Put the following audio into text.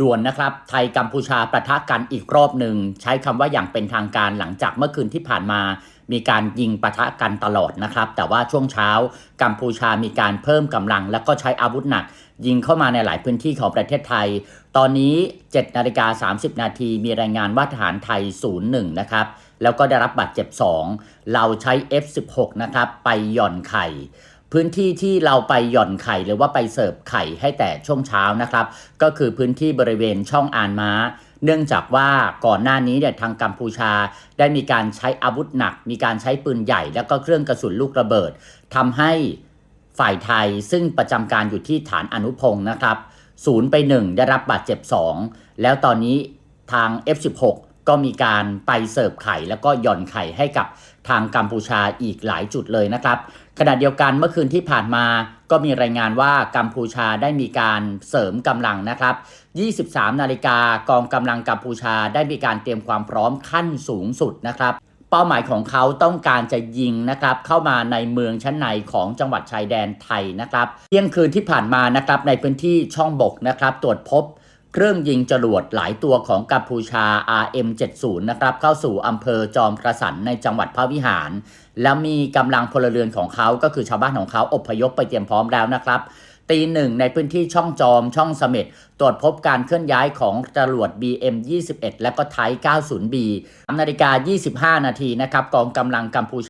ด่วนนะครับ ไทยกัมพูชาประทะกันอีกรอบหนึ่ง ใช้คำว่าอย่างเป็นทางการหลังจากเมื่อคืนที่ผ่านมา มีการยิงปะทะกันตลอดนะครับ แต่ว่าช่วงเช้า กัมพูชามีการเพิ่มกำลัง แล้วก็ใช้อาวุธหนัก ยิงเข้ามาในหลายพื้นที่ของประเทศไทย ตอนนี้7นาฬิกา30 นาทีมีรายงานว่าทหารไทย 01 นะครับ แล้วก็ได้รับบาดเจ็บ 2 เราใช้ F16 นะครับไปหย่อนไข่ พื้นที่ที่เราไปหย่อนไข่หรือว่าไปเสิร์ฟไข่ให้แต่ช่วงเช้านะครับ ก็คือพื้นที่บริเวณช่องอานม้า เนื่องจากว่าก่อนหน้านี้เนี่ยทางกัมพูชา ได้มีการใช้อาวุธหนัก มีการใช้ปืนใหญ่ แล้วก็เครื่องกระสุนลูกระเบิดทำให้ฝ่ายไทยซึ่งประจำการอยู่ที่ฐานอนุพงศ์นะครับศูนย์ไปหนึ่งได้รับบาดเจ็บ 2 แล้วตอนนี้ทาง F16 ก็มีการไปเสิร์ฟไข่แล้วก็หย่อนไข่ให้กับทางกัมพูชาอีกหลายจุดเลยนะครับ ขณะเดียวกันเมื่อคืนที่ผ่านมาก็มีรายงานว่ากัมพูชาได้มีการเสริมกำลังนะครับ 23 นาฬิกากองกำลังกัมพูชาได้มีการเตรียมความพร้อมขั้นสูงสุดนะครับเป้าหมายของเขาต้องการจะยิงนะครับเข้ามาในเมืองชั้นในของจังหวัดชายแดนไทยนะครับเที่ยงคืนที่ผ่านมานะครับในพื้นที่ช่องบกนะครับตรวจพบ เครื่องยิงจรวดหลายตัวของกัมพูชา RM70 นะครับ เข้าสู่อำเภอจอมกระสันในจังหวัดพระวิหาร แล้วมีกำลังพลเรือนของเขาก็คือชาวบ้านของเขาอพยพไปเตรียมพร้อมแล้วนะครับตีหนึ่งในพื้นที่ช่องจอมช่องเสม็ดตรวจพบการเคลื่อนย้ายของจรวด BM21 และก็ไทย 90B 3นาฬิกา 25 นาทีนะครับกองกำลังกัมพูชา